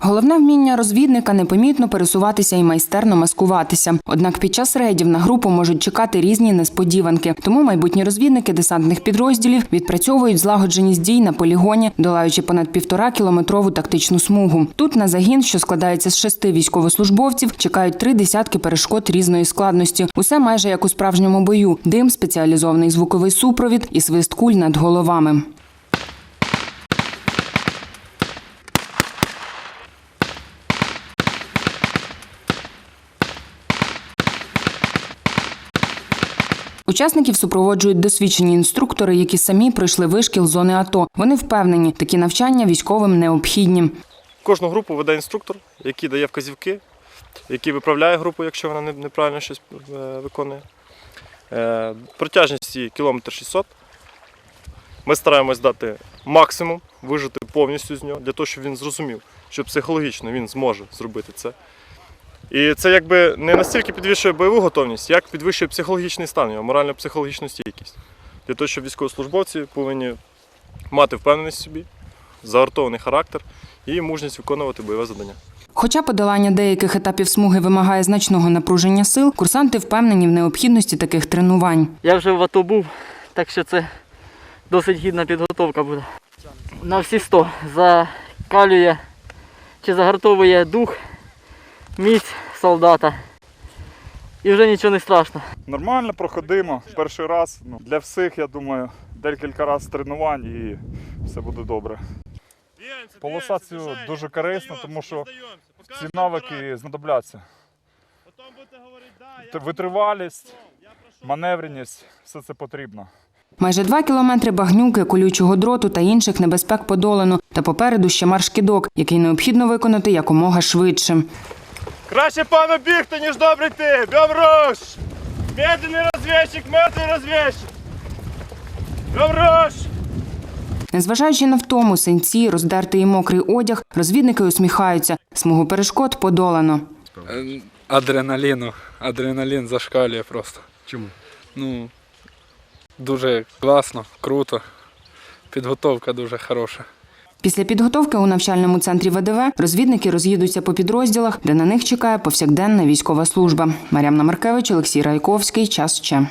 Головне вміння розвідника непомітно пересуватися і майстерно маскуватися. Однак під час рейдів на групу можуть чекати різні несподіванки. Тому майбутні розвідники десантних підрозділів відпрацьовують злагодженість дій на полігоні, долаючи понад півтора кілометрову тактичну смугу. Тут на загін, що складається з шести військовослужбовців, чекають три десятки перешкод різної складності. Усе майже як у справжньому бою: дим, спеціалізований звуковий супровід і свист куль над головами. Учасників супроводжують досвідчені інструктори, які самі пройшли вишкіл зони АТО. Вони впевнені, такі навчання військовим необхідні. Кожну групу веде інструктор, який дає вказівки, який виправляє групу, якщо вона неправильно щось е, виконує. Е, Протяжність її кілометр 600. Ми стараємось дати максимум, вижити повністю з нього, для того, щоб він зрозумів, що психологічно він зможе зробити це. І це якби не настільки підвищує бойову готовність, як підвищує психологічний стан, його морально-психологічну стійкість. Для того, щоб військовослужбовці повинні мати впевненість в собі, загартований характер і мужність виконувати бойове завдання. Хоча подолання деяких етапів смуги вимагає значного напруження сил, курсанти впевнені в необхідності таких тренувань. Я вже в АТО був, так що це досить гідна підготовка буде. На всі 100 закалює чи загартовує дух, міць солдата. І вже нічого не страшно. Нормально проходимо. Перший раз. Ну, для всіх, я думаю, декілька разів тренувань і все буде добре. Полоса цю дуже корисна, тому що ці навики знадобляться. Витривалість, маневреність, все це потрібно. Майже два кілометри багнюки, колючого дроту та інших небезпек подолано. Та попереду ще марш-кидок, який необхідно виконати якомога швидше. Краще пану бігти, ніж добре йти! Бьом руш! Медленний розвідчик, медленний розвідчик! Бьомруш! Незважаючи на втому, синці, роздертий і мокрий одяг, розвідники усміхаються. Смугу перешкод подолано. Е, Адреналіну. Адреналін зашкалює просто. Чому? Ну, дуже класно, круто. Підготовка дуже хороша. Після підготовки у навчальному центрі ВДВ розвідники роз'їдуться по підрозділах, де на них чекає повсякденна військова служба. Мар'яна Маркевич, Олексій Райковський. Час ще.